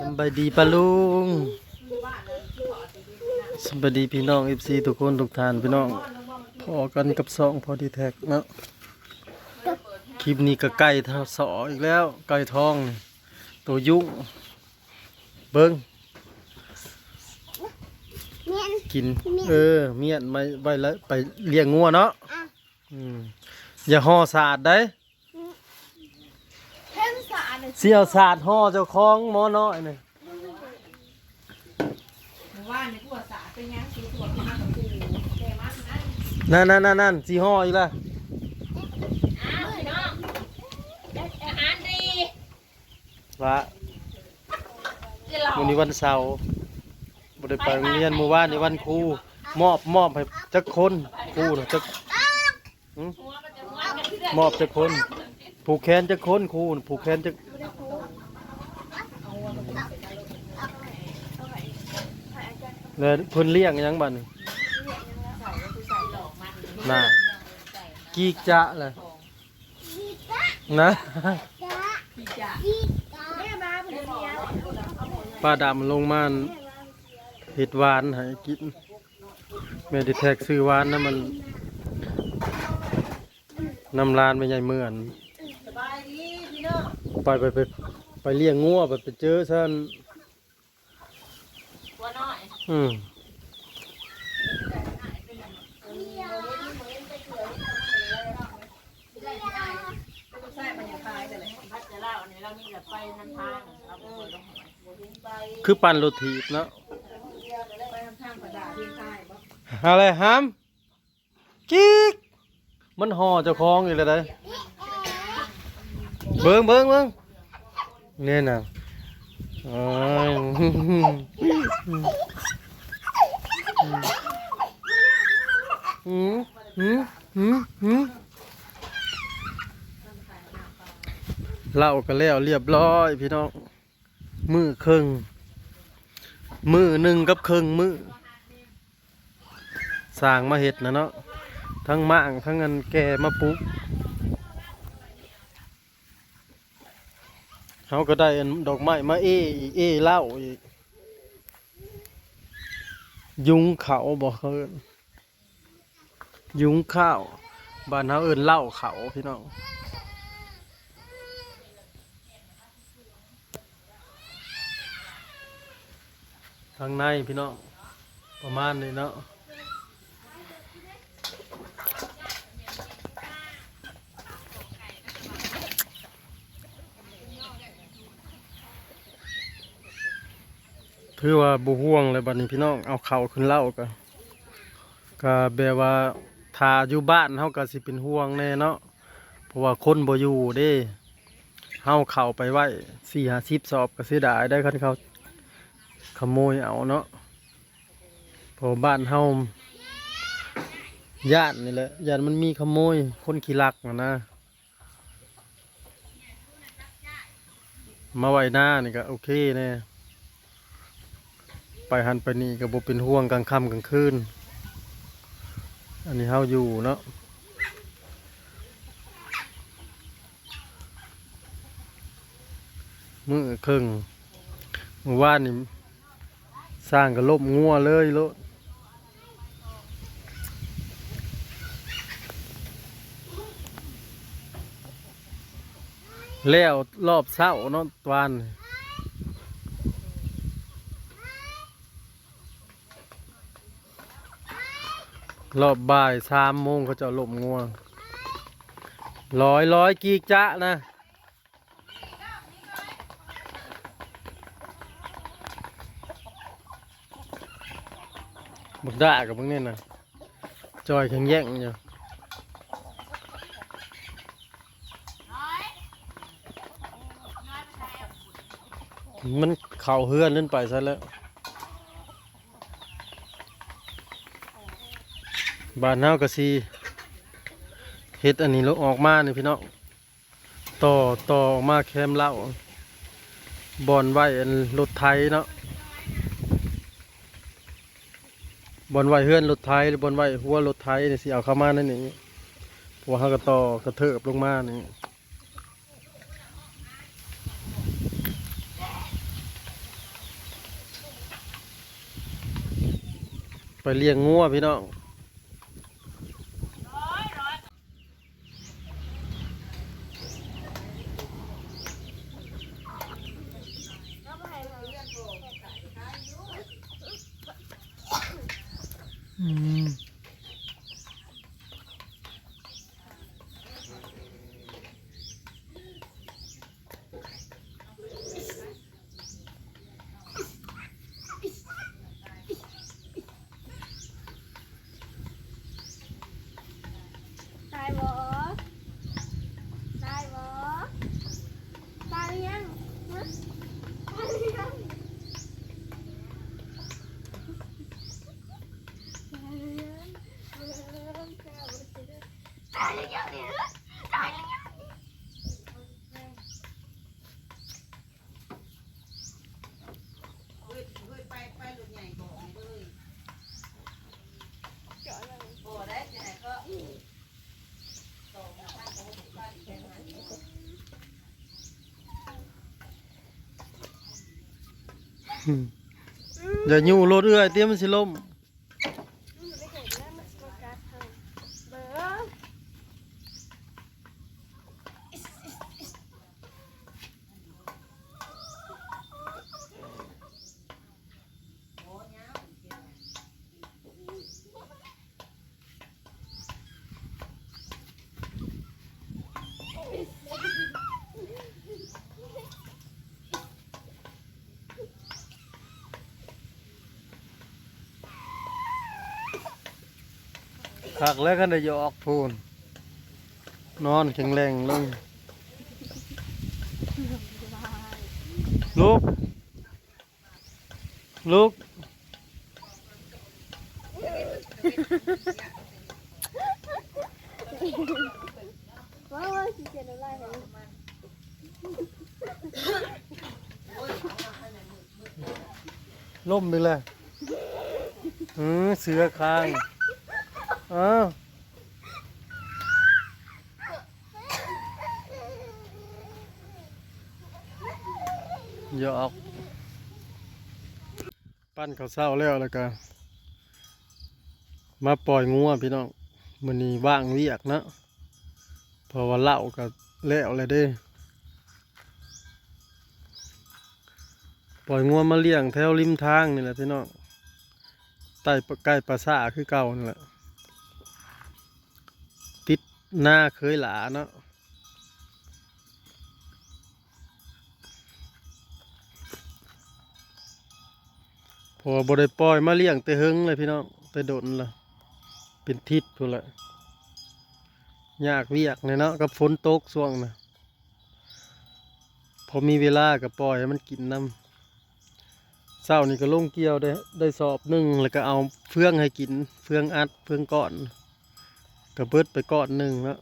สำบายดีปะลุงสำบายดีพี่น้องเอฟซีทุกคนทุกท่านพี่น้องพอกันกับสองพอดีแท็กเนาะคลิปนี้ก็ไก่ทอสออีกแล้วไก่ทองนี่ตัวยุ่งเบิ้งเมียนกินเมียนเออ เมียนไม่ไว้แล้วไปเลี้ยงงัวเนาะอะอืมอย่าห่อสาดได้เพิ่มสาร เลยเสี่ยวสาดห่อเจ้าของหมอน้อยนี่ว่าในผู้สาเป็นยังสีสวยมากกับกูแต่มันนั่นนั่นนั่นนั่นนั่นสีห่ออีกละอ้าวพี่น้องอาหารดีว่าจะหลอกวันนี้วันเสาร์บ่ได้ไปโรงเรียนเมื่อวานนี้วันครูมอบมอบให้จักคนครูน่ะจักหึหัวมันจะม้วนกันที่เรื่องมอบจักคน ผูกแขนจักคนครูผูกแขนจักแล้วเพิ่นเลี้ยงยังบัดนี้น่ะกีจะเลยนะจ้าพี่จ๋าจีจ้าด่าเพื่อนเมียป้าดำลงมาเห็ดหวานให้กินแม่ไดิแท็กซื้อหวานนะมันนำลานไปใหญ่เหมือน สบายดีพี่น้อง ไปไปไปไปเลี้ยงงัวไปไปเจอท่านตัวน้อยอืมใช่มันยังคลายแต่เลยพัดจะเล่าอันนี้เรามีแบบไปทางทางเอาไปลงไปคือปั่นรถถีบเนาะไปทางทางกระดาษที่คลายบ่อะไรฮามกิ๊กมันห่อเจ้าของอีกแล้วได้อ เบิ้งเบิ้งเบิ้งเนี่ยน่ะโอ้ยหืมหืมหืมหืมเล่ากันแล้วเรียบร้อยพี่น้องมือครึ่งมือหนึ่งกับครึ่งมือสร้างมาเห็ดนะเนาะทั้งม่างทั้งเงินแก่มาปลุ๊ เขาก็ได้ดอกไม้มาเออีเอเล่าอีกยุงเขาบอกเขายุงข้าวบ้านเฮาเอินเล้าเขาพี่น้องทางในพี่น้องประมาณนี้เนาะ ถือว่าบุห่วงเลยบัดนี้พี่น้องเอาเข่าขึ้นเล้ากันก็แบบว่าถ้าอยู่บ้านเฮาก็สิเป็นห่วงแน่เนาะเพราะว่าคนบ่อยู่เด้เฮาเข้าไปไว้สี่ห้าสิบสอบก็เสียดายได้คันเขาขโมยเอาเนาะเพราะบ้านเฮาย่านนี่แหละย่านมันมีขโมยคนขี้ลักนะนะมาไว้หน้านี่ก็โอเคแน่ ไปหันไปนี่ก็บ่เป็นห่วงกลางค่ำกลางคืน อันนี้เฮาอยู่เนาะมือครึ่งมื่อวานนี่สร้างกระลบงัวเลยโลดแล้วรอบเช้าเนาะตวน รอบบ่ายสามโมงเขาจะเอาลบงัวร้อยร้อยกีกจะนะ บักด่ากับมึงเนี่ยนะจอยแข็งแย่งอยู่มันเข่าเฮือนเล่นไปซะแล้ว บานเน่ากระซีเฮ็ดอันนี้ลงออกมาเนี่ยพี่น้องต่อต่อออกมาแคมเล่าบอนไว้รถไทยเนาะบอนไว้เฮือนรถไทยหรือบอนไว้หัวรถไทยเนี่ยสิเอาเข้ามานั่นนี่พวกเขาก็ต่อกระเถิบลงมานี่ไปเลี้ยงงัวพี่น้อง อืม ตายบ่ตายบ่ตายหรือยังฮะตายหรือยังตายหรือยังตายหรือยังเนี่ยตายหรือยัง ไปไปหลุดใหญ่ก่อนเลย เจาะเลย โอ้ได้ที่ไหนก็ตกนะบ้านเขาบอกบ้านแค่นั้น อืม อย่ายู่รถเอื้อยเตี้ยมันสิล่ม อืมไม่เห็นแล้วมันสกกัดทางเบอร์ คักแล้วกันได้ยออกพูน นอนแข็งแรงลงลุก ลุก ว้าวว้าวขี้เกียจอะไรเหรอล่มไปเลยอือเสือคาง อ้าวหยอกปั้นเขาเศร้าแล้วแล้วก็มาปล่อยงัวพี่น้องมันนี้ว่างเวียกนะเพราะว่าเหล้าก็แล้วเลยเด้ ปล่อยงัวมาเลี้ยงแถวริมทางนี่แหละพี่น้องใต้ใกล้ปราสาคือเก่านั่นแหละ หน้าเคยหลาเนาะพอบได้ปล่อยมาเลี้ยงแต่เฮงเลยพี่น้องแต่โดนละเป็นทิศพุ่นละยากเวียกเลยเนาะกับฝนตกช่วงนะพอมีเวลาก็ปล่อยให้มันกินน้ำเศร้านี่ก็ลงเกี่ยวได้ได้สอบหนึ่งแล้วก็เอาเฟืองให้กินเฟืองอัดเฟืองก้อน ก็เบิดไปก้อนหนึ่งแล้ว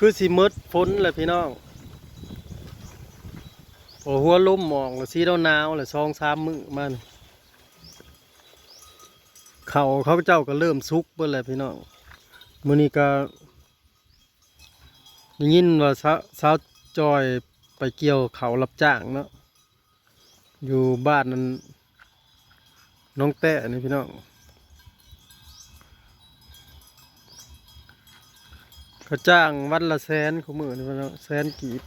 คือสิมืดฝนแหละพี่น้องโอ้หัวลมหมองแล้วสีดาวหนาวแหละซองสามมือมันเขาเขาเจ้าก็เริ่มสุกเบิ่แหละพี่น้องมือนี้ก็ยินว่าสาวสาวจอยไปเกี่ยวเขารับจ้างเนาะอยู่บ้านนั้นน้องแต้นี่พี่น้อง เขาจ้างวันละแสนของมือนี่พี่น้องแสนกีบ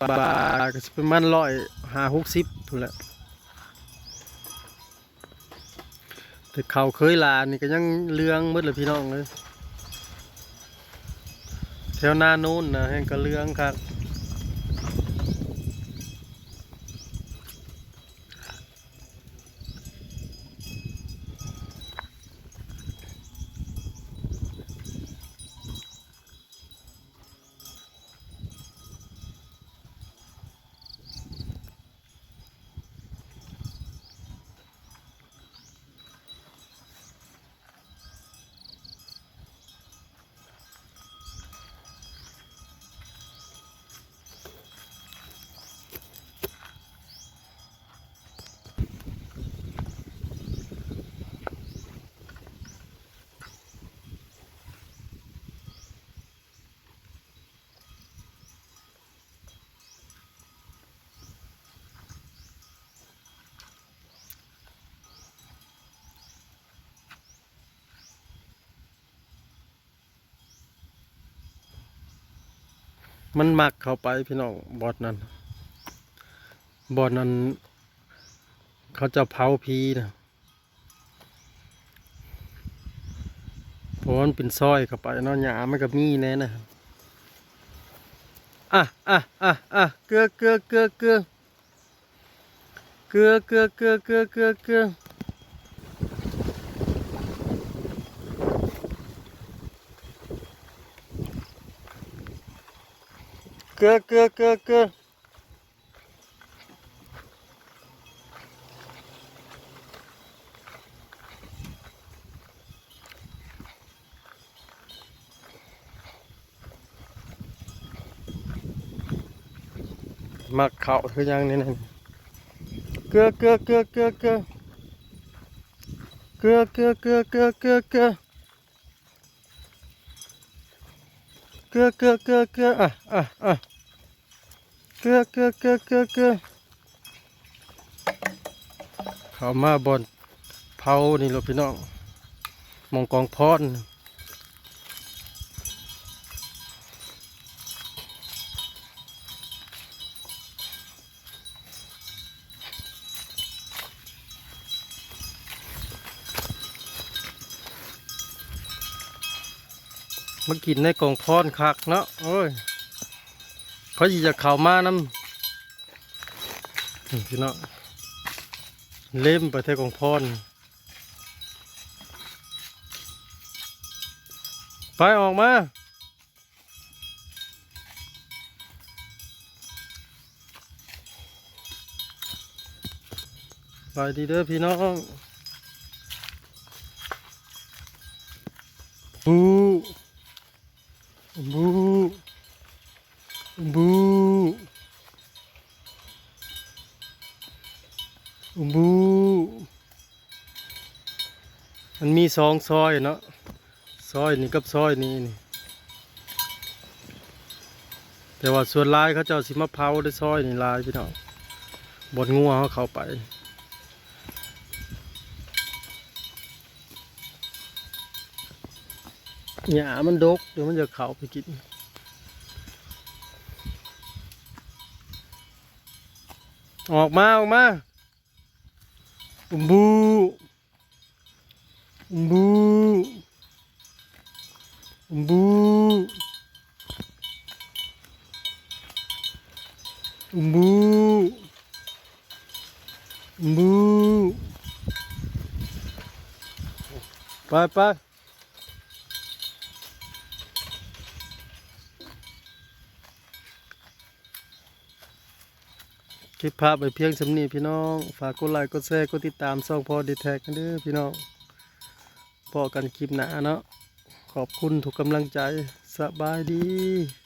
ปลาก็สิประมาณร้อยห้าหกสิบถูกแหละแต่เขาเคยลานี่ก็ยังเลืองมืดเลยพี่น้องเลยแถวหน้านู้นนะแห่งก็เลืองครับ มันมักเข้าไปพี่น้องบอดนั้นบอดนั้น เขาจะเผาพีนะเพราะมันเป็นซอยเข้าไปเนาะหยามันก็มีแน่นะอะอะอะอะเกลือเกลือเกลือเกลือเกลือเกลือเกลือเกลือเกลือ เกลือเกลือเกลือเกลือเกลือมักเขาคือยังนี่นี่ เกลือเกือเกือเกือเกือเขามาบอนเผานี่ลูกพี่น้องมองกองพอนมากินในกองพอนคักเนาะโอ้ย เขาสิจะเข้ามาน้ำพี่เนาะเล่มไปเทกองพรไปออกมาไปดีเด้อพี่น้องบูบู มีสองซอยเนาะซอยนี่กับซอยนี้นี่ แต่ว่าส่วนลายเขาเจ้าสิมาเผาได้ซอยนี่ลายพี่น้องบดงัวเขาเข้าไปหญ้ามันดกเดี๋ยวมันจะเข้าไปกินออกมา ออกมาอุมบู บูอุมบูอุมบูอุมบูไปไปคลิปภาพไปเพียงสำนีพี่น้อง ฝากกดไลค์กดแชร์กดติดตามซ่องพอดีแท็กกันเด้อพี่น้อง พอกันคลิปหน้าเนาะขอบคุณทุกกำลังใจสบายดี